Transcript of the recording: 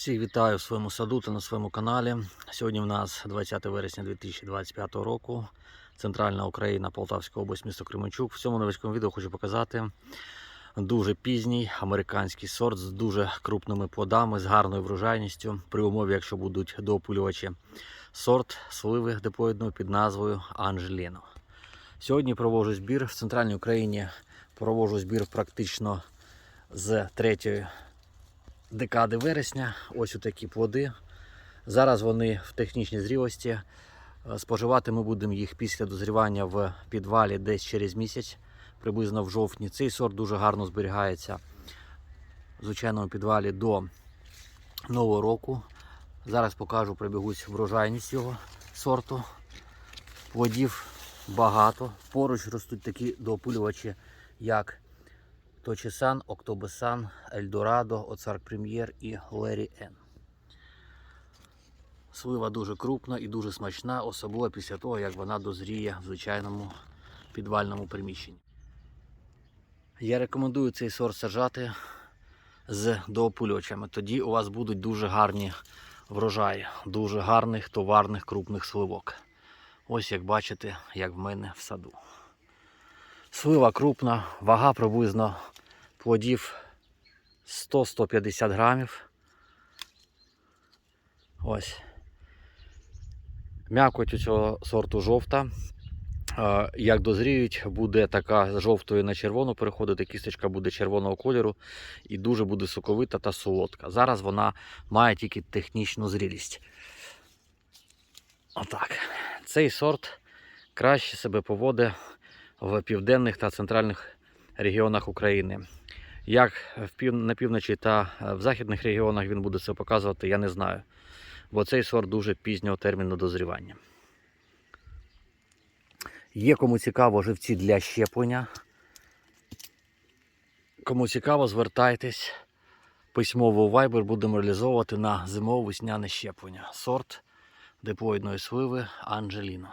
Всіх вітаю в своєму саду та на своєму каналі. Сьогодні в нас 20 вересня 2025 року. Центральна Україна, Полтавська область, місто Кременчук. В цьому невеличкому відео хочу показати дуже пізній американський сорт з дуже крупними плодами, з гарною врожайністю. При умові, якщо будуть доопулювачі. Сорт сливи депоїдної під назвою Анжеліно. Сьогодні проводжу збір в центральній Україні. Проводжу збір практично з третьої декади вересня. Ось такі плоди. Зараз вони в технічній зрілості. Е, Споживати ми будемо їх після дозрівання в підвалі десь через місяць, приблизно в жовтні. Цей сорт дуже гарно зберігається в звичайному підвалі до нового року. Зараз покажу, прибігусь врожайність його сорту. Плодів багато. Поруч ростуть такі доопулювачі, як Точесан, Октобесан, Ельдорадо, Оцарк Прем'єр і Лері Н. Слива дуже крупна і дуже смачна, особливо після того, як вона дозріє в звичайному підвальному приміщенні. Я рекомендую цей сорт саджати з доопулювачами. Тоді у вас будуть дуже гарні врожаї, дуже гарних товарних крупних сливок. Ось як бачите, як в мене в саду. Слива крупна, вага приблизно плодів 100-150 грамів. Ось. М'якоть у цього сорту жовта. Як дозріють, буде така з жовтої на червону переходити, кісточка буде червоного кольору і дуже буде соковита та солодка. Зараз вона має тільки технічну зрілість. Отак. Цей сорт краще себе поводить в південних та центральних регіонах України. Як на півночі та е, в західних регіонах він буде це показувати, я не знаю. Бо цей сорт дуже пізнього терміну дозрівання. Є кому цікаво живці для щеплення. Кому цікаво, звертайтесь. Письмово у Viber будемо реалізовувати на зимово-весняне щеплення. Сорт диплоїдної сливи Анджеліно.